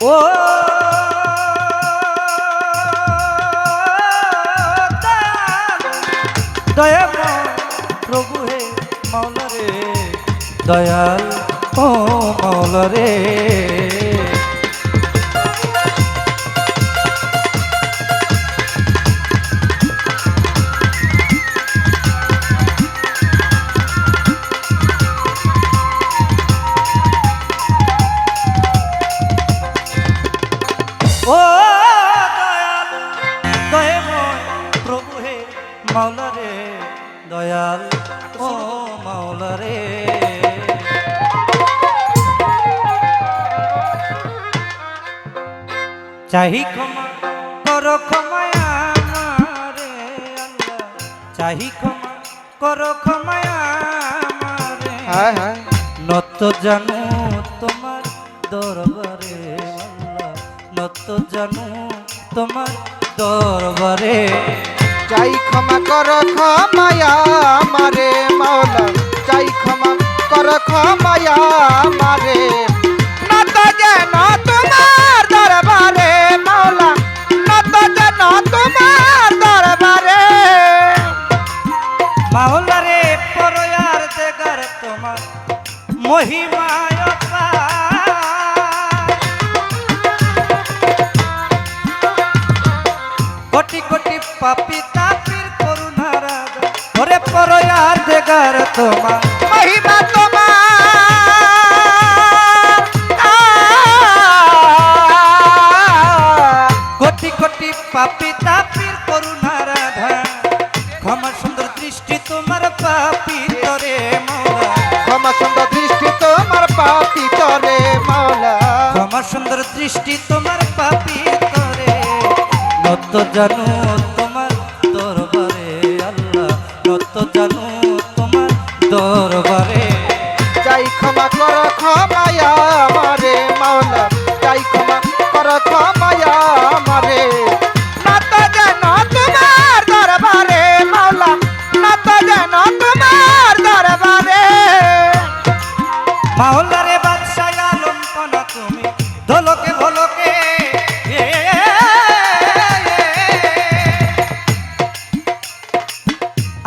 ও দয়াল প্রভু হে মৌল রে দয়াল ও মৌল রে। মাওলা রে দয়াল। ও মাওলা রে। চাহি ক্ষমা কর ক্ষমায় আমারে আল্লাহ। চাহি ক্ষমা কর ক্ষমায় আমারে হ্যাঁ নত জানু তোমার দরবারে নত জানু তোমার দরবারে চাই ক্ষমা কর ক্ষমায়া মারে মাওলা চাই ক্ষমা কর ক্ষমায়া আমারে পরয়ার দেগার তোমার মহিমা তোমার। কোটি কোটি পাপি তাপির করুণার আধার ক্ষমা সুন্দর দৃষ্টি তোমার পাপি তরে মৌলা ক্ষমা সুন্দর দৃষ্টি তোমার পাপি তরে মাওলা। ক্ষমা সুন্দর দৃষ্টি তোমার পাপি তরে। নত জানু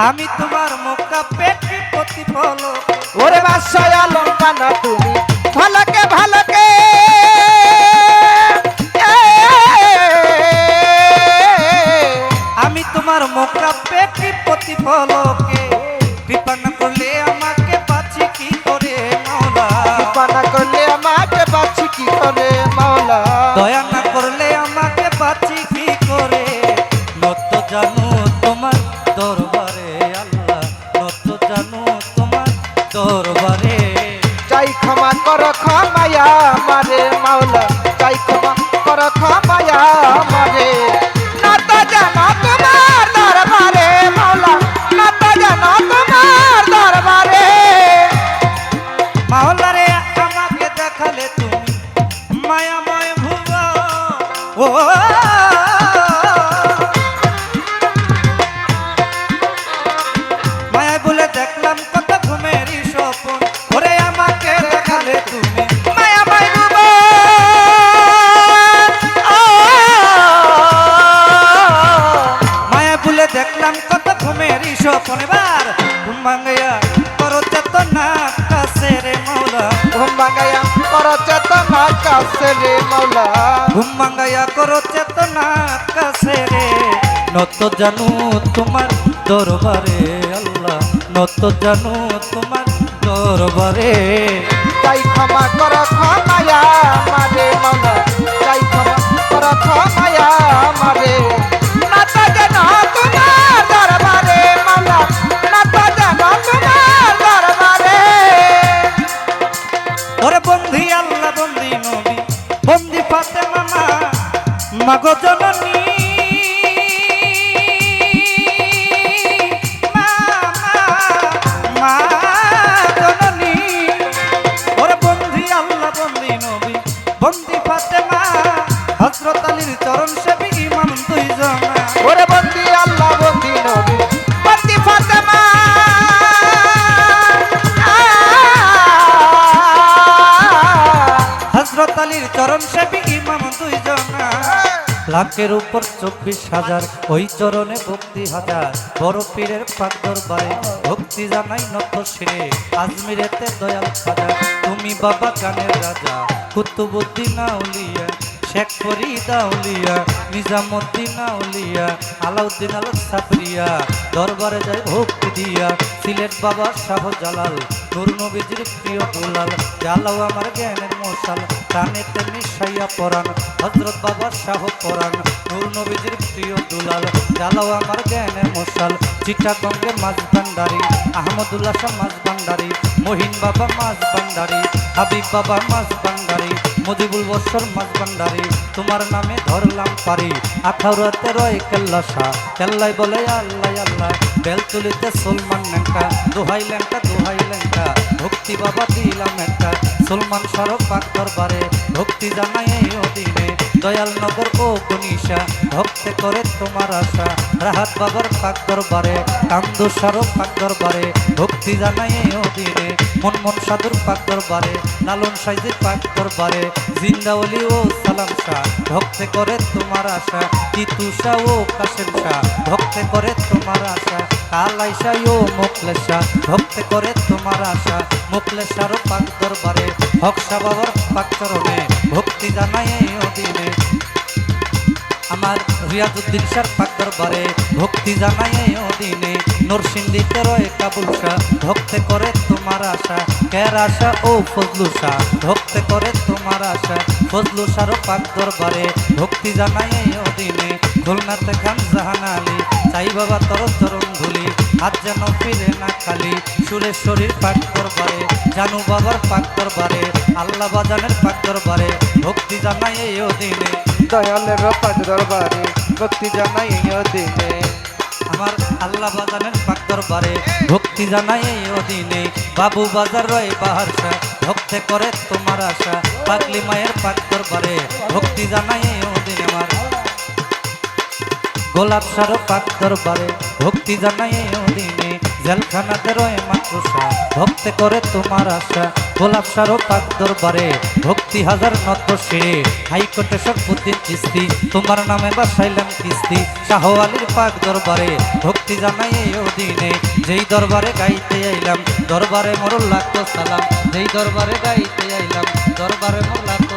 আমি তোমার মুখটা পেটি প্রতিফলক ওরে বাসায় লঙ্কানা তুমি। ভালোকে ভালোকে। আমি তোমার মুখটা পেটি প্রতিফলকে কৃপা বিপন্ন করলে ক্ষমায়া আমারে মাওলা চাই ক্ষমা কর ক্ষমায়া আমারে না তা জানা এবার ঘুম ভাঙ্গাইয়া করো চেতনা কাছে রে মৌলা। ঘুম ভাঙায়া কর চেতনা কাছে রে মৌলা। ঘুম ভাঙ্গাইয়া করো চেতনা কাছে রে। নত জানু তোমার দরবারে আল্লাহ। নত জানু তোমার দরবারে মাগো লাখের উপর চব্বিশ হাজার, ওই চরণে ভক্তি হাজার। বড় পীরের পাক দরবারে ভক্তি জানাই নত শিরে। আজমিরেতে দয়াল খাজা তুমি বাবা গানের রাজা। কুতুবুদ্দিন আউলিয়া, শেখ ফরিদা উলিয়া নিজামুদ্দিন আউলিয়া, আলাউদ্দিন আল সাবরিয়া। দরবারে যায় ভক্তি দিয়া, সিলেট বাবা শাহ জালাল নূর নবীজির প্রিয় দুলাল জালাও আমার জ্ঞানের মশাল। কানেতে মিশাইয়া পরাণ হজরত বাবা শাহ পরাণ, নূর নবীজির প্রিয় দুলাল জালাও আমার জ্ঞানের মশাল, চিটাগঙ্গে মাছ ভান্ডারি, আহমদুল্লাহ শাহ মাছ ভান্ডারি, মহিন বাবা মাছ ভান্ডারি, হাবিব বাবা মাছ ভান্ডারি, মজিবুল বৎসর মাছ ভান্ডারি, তোমার নামে ধরলাম পারি আঠারোতে রয় কেল্লা কেল্লাই বলে আল্লাহ আল্লাহ বেল তুলিতে সলমান লেঙ্কা দোহাই লেঙ্কা দোহাই লেঙ্কা ভক্তি বাবা দিলাম একটা সলমান সরব পাক দরবারে ভক্তি জানাই অধীনে। দয়াল নগর ও গনিশা ভক্তে করে তোমার আশা। রাহাত বাবার পাক দরবারে, কান্দু সরব পাক দরবারে, ভক্তি জানাই অধীনে। মন মন সাধুর পাক দরবারে, লালন সাইজির পাক দরবারে জিন্দাওলি ও সালাম শাহ। ভক্তে করে তোমার আশা তিতু শাহ ও কাশেম শাহ। ভক্তে করে তোমার আশা। কালাইশা ও মোকলেশা ভক্তে করে তোমার আশা। মোকলেশারও পাক দরবারে হকসা বাবার পাক চরণে, ভক্তি জানাই অধীনে। আমার রিয়াজুদ্দিন শাহ পাক দরবারে, ভক্তি জানাই অধীনে। নরসিংদীতে রয়ে কাবুল শাহ, ভক্তে করে তোমার আশা। কের আশা ও ফজলু শাহ, ভক্তে করে তোমার আশা। ফজলু শাহর পাক দরবারে, ভক্তি জানাই অধীনে। খুলনাতে খান জাহান আলী চাই বাবা তর চরণ ধুলি। হাত যেন ফিরে না খালি। সুরেশ্বরীর পাক দরবারে, জানু বাবার পাক দরবারে, আল্লাহ বাজানের পাক দরবারে। ভক্তি জানাই এই অধীনে, দয়ালের পাক দরবারে। ভক্তি জানাই এই দিনে আমার আল্লাহ বাজানের পাক দরবারে। ভক্তি জানাই এই অধীনে, বাবু বাজার রয় বাহার ভক্তে করে তোমার আশা। পাগলি মায়ের পাক দরবারে, ভক্তি জানাই এই অধীনে আমার। গোলাপ সারো পাক দরবারে, ভক্তি জানাই অধীনে। জেলখানাতে রয়ে মাতৃষা ভক্তে করে তোমার আশা। গোলাপ সারো পাক দরবারে, ভক্তি হাজার নত সিঁড়ে হাইকোর্টে সরফুদ্দিন কিস্তি, তোমার নামে বাসাইলাম কিস্তি। শাহ আলীর পাক দরবারে, ভক্তি জানাই অধীনে। যেই দরবারে গাইতে আইলাম, দরবারে মোর লাখো সালাম। যেই দরবারে গাইতে আইলাম, দরবারে মোর সালাম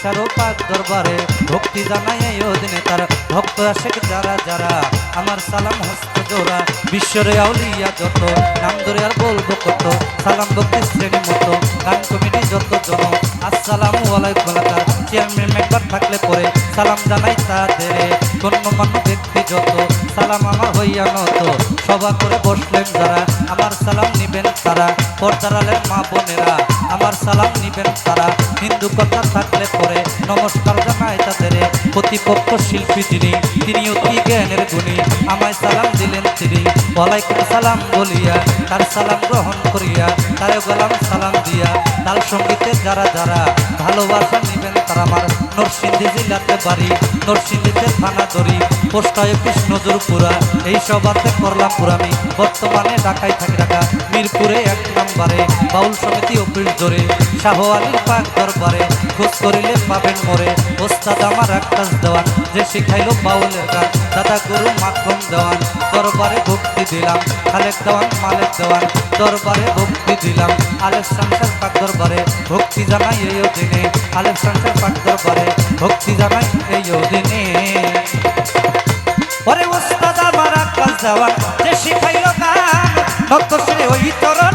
আলিশারও পাক দরবারে ভক্তি জানাই এই অধীনে তার ভক্ত আশেক যারা যারা আমার সালাম হস্ত জোড়া। বিশ্বরে আউলিয়া যত, নাম ধরে আর বলব কত। সালাম ভক্তি শ্রেণি মতো, গান কমিটি যত জন। আসসালামু আলাইকুম চেয়ারম্যান মেম্বার থাকলে পরে সালাম জানাই তাদের গণ্যমান্য ব্যক্তি যত। সালাম আমার হইয়া নত। সভা করে বসলেন যারা, আমার সালাম নিবেন তারা। পর্দারালের মা বোনেরা, আমার সালাম নিবেন তারা। হিন্দু কথা থাকলে পরে নমস্কার জানাই তাদের। প্রতিপক্ষ শিল্পী যিনি তিনি অতি জ্ঞানের গুণী। আমায় সালাম দিলেন তিনি। ওয়ালাইকুম সালাম বলিয়া, তার সালাম গ্রহণ করিয়া, তারে গোলাম সালাম দিয়া, তার সঙ্গীতে যারা যারা ভালোবাসা নিবেন, তারা আমার নরসিংদী জেলাতে বাড়ি, নরসিংদীতে থানা ধরি পোস্ট অফিস নজরপুরা এই সবাতে করলাম পুরামি বর্তমানে ঢাকায় থাকি ঢাকা, মিরপুরে এক নম্বরে, বাউল সমিতি অফিস ধরে শাহ আলীর পাক দরবারে, খোঁজ করিলে পাবেন মোরে। ওস্তাদ আমার আকাশ দেওয়ান, যে শিখাইলো বাউলের গান, দাদা গুরু মাখন দেওয়ান, দরবারে ভক্তি দিলাম। খালেক দেওয়ান, মালেক দেওয়ান, দরবারে ভক্তি দিলাম। আলেক সংসার পাক দরবারে ভক্তি জানাই এই দিনে। আলেক সংসার পাক দরবারে ভক্তি জানাই এই দিনে। পরে ওস্তাদ আমার আকাশ দেওয়ান, যে শিখাইল গান, ভক্ত শ্রী ওই চরণে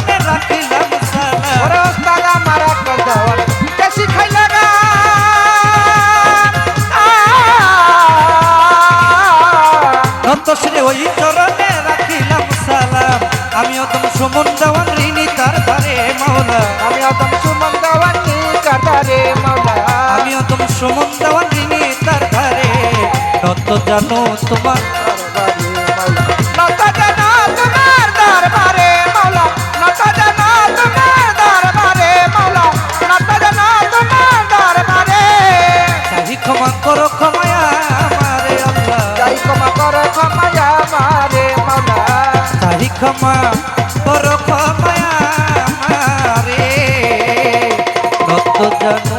তোমার দরবারে চাহি ক্ষমা করো ক্ষমায়া আমারে আল্লাহ যাই ক্ষমা করো ক্ষমা আমারে মাওলা চাহি ক্ষমা করো ক্ষমায়া আমারে নত জানো